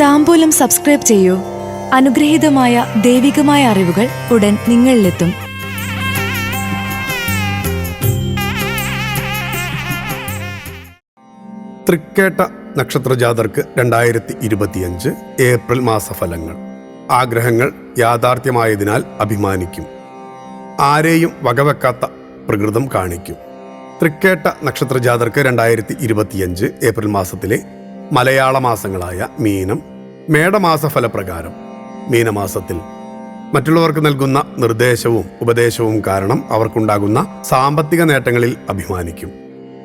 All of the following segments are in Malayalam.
താമ്പൂലം സബ്സ്ക്രൈബ് ചെയ്യൂ. അനുഗ്രഹീതമായ ദൈവികമായ അറിവുകൾ ഉടൻ നിങ്ങളിലെത്തും. തൃക്കേട്ട നക്ഷത്രജാതർക്ക് രണ്ടായിരത്തി ഇരുപത്തിയഞ്ച് ഏപ്രിൽ മാസഫലങ്ങൾ. ആഗ്രഹങ്ങൾ യാഥാർത്ഥ്യമായതിനാൽ അഭിമാനിക്കും. ആരെയും വകവെക്കാത്ത പ്രകൃതം കാണിക്കും. തൃക്കേട്ട നക്ഷത്രജാതർക്ക് രണ്ടായിരത്തി ഇരുപത്തിയഞ്ച് ഏപ്രിൽ മാസത്തിലെ മലയാള മാസങ്ങളായ മീനം മേടമാസ ഫലപ്രകാരം മീനമാസത്തിൽ മറ്റുള്ളവർക്ക് നൽകുന്ന നിർദ്ദേശവും ഉപദേശവും കാരണം അവർക്കുണ്ടാകുന്ന സാമ്പത്തിക നേട്ടങ്ങളിൽ അഭിമാനിക്കും.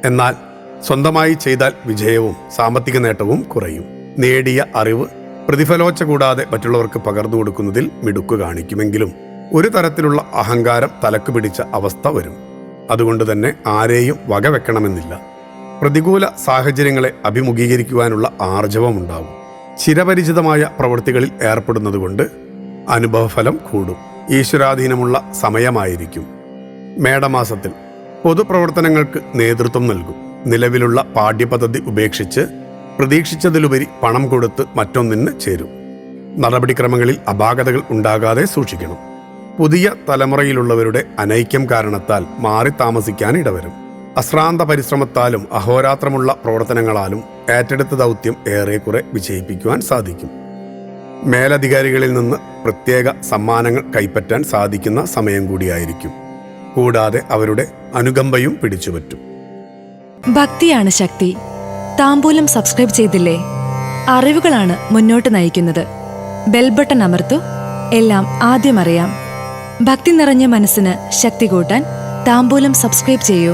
എന്നാൽ സ്വന്തമായി ചെയ്താൽ വിജയവും സാമ്പത്തിക നേട്ടവും കുറയും. നേടിയ അറിവ് പ്രതിഫലോച്ച കൂടാതെ മറ്റുള്ളവർക്ക് പകർന്നു കൊടുക്കുന്നതിൽ മിടുക്ക് കാണിക്കുമെങ്കിലും ഒരു തരത്തിലുള്ള അഹങ്കാരം തലക്ക് പിടിച്ച അവസ്ഥ വരും. അതുകൊണ്ട് തന്നെ ആരെയും വകവെക്കണമെന്നില്ല. പ്രതികൂല സാഹചര്യങ്ങളെ അഭിമുഖീകരിക്കുവാനുള്ള ആർജവമുണ്ടാവും. ചിരപരിചിതമായ പ്രവൃത്തികളിൽ ഏർപ്പെടുന്നതുകൊണ്ട് അനുഭവഫലം കൂടും. ഈശ്വരാധീനമുള്ള സമയമായിരിക്കും. മേടമാസത്തിൽ പൊതുപ്രവർത്തനങ്ങൾക്ക് നേതൃത്വം നൽകും. നിലവിലുള്ള പാഠ്യപദ്ധതി ഉപേക്ഷിച്ച് പ്രതീക്ഷിച്ചതിലുപരി പണം കൊടുത്ത് മറ്റൊന്നിന് ചേരും. നടപടിക്രമങ്ങളിൽ അപാകതകൾ ഉണ്ടാകാതെ സൂക്ഷിക്കണം. പുതിയ തലമുറയിലുള്ളവരുടെ അനൈക്യം കാരണത്താൽ മാറി താമസിക്കാൻ ഇടവരും. അശ്രാന്ത പരിശ്രമത്താലും അഹോരാത്രമുള്ള പ്രവർത്തനങ്ങളാലും ഏറ്റെടുത്ത ദൗത്യം ഏറെക്കുറെ വിജയിപ്പിക്കുവാൻ സാധിക്കും. മേലധികാരികളിൽ നിന്ന് പ്രത്യേക സമ്മാനങ്ങൾ കൈപ്പറ്റാൻ സാധിക്കുന്ന സമയം കൂടിയായിരിക്കും. കൂടാതെ അവരുടെ അനുകമ്പയും പിടിച്ചുപറ്റും ഭക്തിയാണ് ശക്തി. താമ്പൂലം സബ്സ്ക്രൈബ് ചെയ്തില്ലേ? അറിവുകളാണ് മുന്നോട്ട് നയിക്കുന്നത്. ബെൽബട്ടൺ അമർത്തു. എല്ലാം ആദ്യം അറിയാം. ഭക്തി നിറഞ്ഞ മനസ്സിന് ശക്തി കൂട്ടാൻ താമ്പൂലം സബ്സ്ക്രൈബ് ചെയ്യൂ.